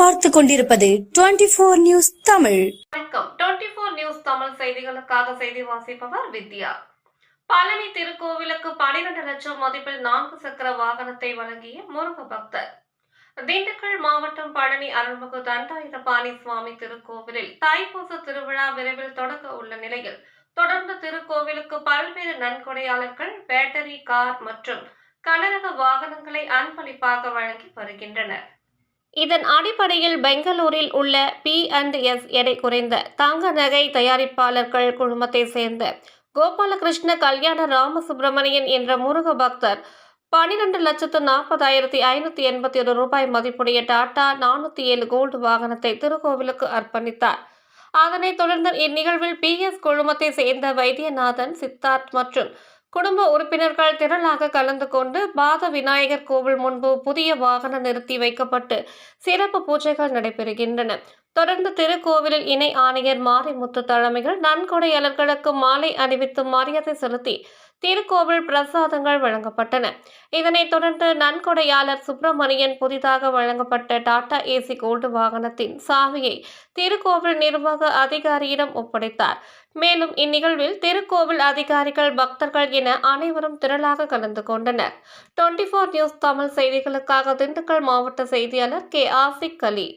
பார்த்து கொண்டிருப்பது twenty four news Tamil. வணக்கம். டுவெண்டி போர் நியூஸ் தமிழ் செய்திகளுக்காக செய்தி வாசிப்பவர் வித்யா. பழனி திருக்கோவிலுக்கு பனிரெண்டு லட்சம் மதிப்பில் நான்கு சக்கர வாகனத்தை வழங்கிய முருக பக்தர். திண்டுக்கல் மாவட்டம் பழனி அருள்மிகு தண்டாயுதபாணி சுவாமி திருக்கோவிலில் தைப்பூச திருவிழா விரைவில் தொடங்க உள்ள நிலையில் தொடர்ந்து திருக்கோவிலுக்கு பல்வேறு நன்கொடையாளர்கள் பேட்டரி கார் மற்றும் கனரக வாகனங்களை அன்பளிப்பாக வழங்கி வருகின்றனர். இதன் அடிப்படையில் பெங்களூரில் உள்ள பி அண்ட் எஸ் எடை குறைந்த தங்க நகை தயாரிப்பாளர்கள் குழுமத்தை சேர்ந்த கோபாலகிருஷ்ண கல்யாண ராமசுப்பிரமணியன் என்ற முருக பக்தர் பனிரெண்டு லட்சத்து நாற்பதாயிரத்தி ஐநூற்றி எண்பத்தி ஒரு ரூபாய் மதிப்புடைய டாடா நானூற்றி ஏழு கோல்டு வாகனத்தை திருக்கோவிலுக்கு அர்ப்பணித்தார். அதனைத் தொடர்ந்து இந்நிகழ்வில் பி எஸ் குழுமத்தை சேர்ந்த வைத்தியநாதன் சித்தார்த் மற்றும் குடும்ப உறுப்பினர்கள் திரளாக கலந்து கொண்டு பாத விநாயகர் கோவில் முன்பு புதிய வாகனம் நிறுத்தி வைக்கப்பட்டு சிறப்பு பூஜைகள் நடைபெறுகின்றன. தொடர்ந்து திருக்கோவிலில் இணை ஆணையர் மாரிமுத்து தலைமையில் நன்கொடையாளர்களுக்கு மாலை அணிவித்து மரியாதை செலுத்தி திருக்கோவில் பிரசாதங்கள் வழங்கப்பட்டன. இதனைத் தொடர்ந்து நன்கொடையாளர் சுப்பிரமணியன் புதிதாக வழங்கப்பட்ட டாடா ஏசி கோல்டு வாகனத்தின் சாவியை திருக்கோவில் நிர்வாக அதிகாரியிடம் ஒப்படைத்தார். மேலும் இந்நிகழ்வில் திருக்கோவில் அதிகாரிகள் பக்தர்கள் என அனைவரும் திரளாக கலந்து கொண்டனர். டுவெண்டி ஃபோர் நியூஸ் தமிழ் செய்திகளுக்காக திண்டுக்கல் மாவட்ட செய்தியாளர் கே ஆசிக் அலி